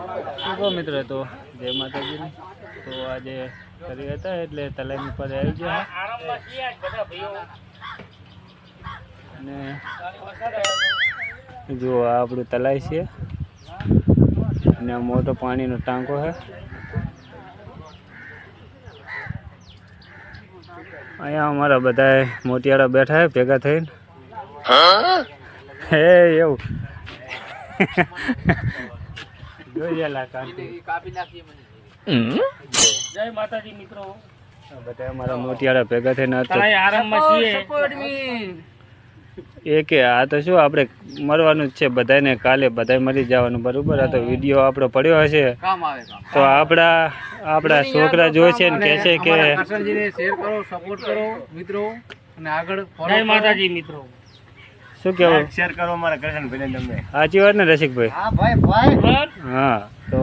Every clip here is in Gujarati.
શુભ મિત્ર તો જય માતાજી. તો આજે કરી હતા એટલે તલાઈની પર આવી ગયા. અને જો આ આપણું તલાઈ છે. અને આ મોટો પાણીનો ટાંકો છે. અહીંયા અમારા બધા મોટિયાળા બેઠા છે ભેગા થઈને. હે એવું. જોઈએ લા કાંતિ. જય માતાજી મિત્રો. બધા અમારા મોટિયાળા ભેગા થઈને આરામમાં છીએ. એ કે આ તો શું આપણે મરવાનું જ છે બધાને કાલે બધાય મરી જવાનું બરોબર? આ તો વીડિયો આપણો પડ્યો હશે. કામ આવે કામ. તો આપણા આપણા છોકરા જોશે ને કહે છે કે શેર કરો સપોર્ટ કરો મિત્રો અને આગળ જય માતાજી મિત્રો. શું કેવું શેર કરો મારા કરશનભાઈને તમે. સાચી વાત ને રસિકભાઈ? હા ભાઈ ભાઈ. હા તો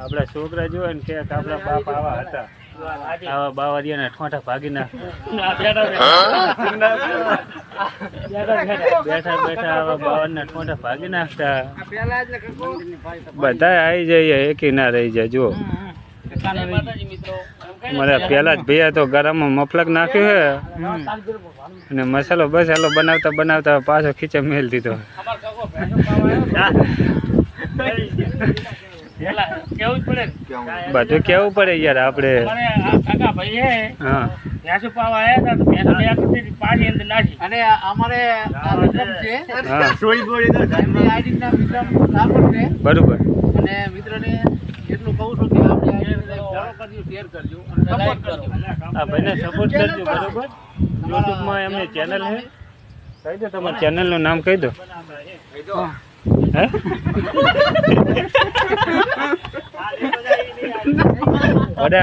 આપણા છોકરા જોવે ને કે આપણા બાપ આવા હતા. આવા બાવરિયાના ઠોંઠા ભાગી આ બેઠા બેઠા. આવા બાવરના ઠોંઠા ભાગી નાખતા. ને. બધા આવી જાય એકી ના રહી જાય જુઓ. મિત્રો. મારા પેલા જ ભૈયા તો ગરમમાં મફલક નાખ્યું છે. અને મસાલો બસાલો બનાવતા બનાવતા પાછો ખીચે મેલ દીધો. અમાર કાકો ભેંસો પાવા આવ્યો તો. પેલા કેવું જ પડે ને. બધું કેવું પડે યાર આપણે અમારે આ કાકા ભાઈ હે. હા ભેંસો પાવા આવ્યા હતા તો ભેંસો લઈ આવતી હતી, પાણી અંદર નાખી અને અમારે બરોબર. અને મિત્રને એટલું કહું છું કે આ ભાઈને સપોર્ટ કરજો બરોબર યુટ્યુબમાં એમની ચેનલ છે કહી દો તમારા ચેનલનું નામ કહી દો હે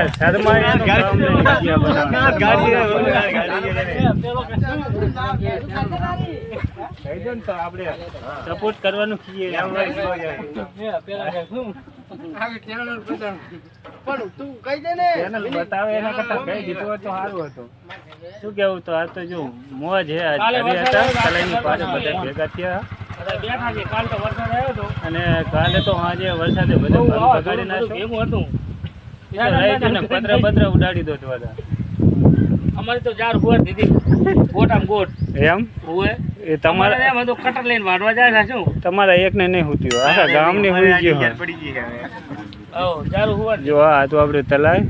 શર્મા સપોર્ટ કરવાનું કીએ પણ તું કહી દે ને. ચેનલ બતાવે એના કરતા કહી દીધું હોય તો સારું હતું. શું કેવું તો આ તો જો મોજ હે આજ હતા કલાઈની પાસે બધા ભેગા થયા. તો હતો અને કાલે તો આજે વરસાદે બધા બગાડી હતું. તો ઉડાડી દો બધા અમારે તો જાર હુવાર દીધી. ગોટામ ગોટ એમ? હુએ. એ તમારે એમ હતું કટર લઈને વાઢવા જાય છે શું? તમારા એકને નહીં હુત્યું. આખા ગામની હુઈ ગયું. પડી ગઈ હવે. જો આ તો આપણે તલાય.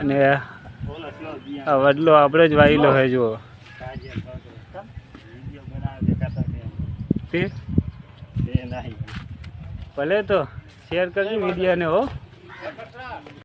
અને આ વડલો આપણે જ વાયેલો હે જો ભલે તો શેર કરજો વિડીયોને હો.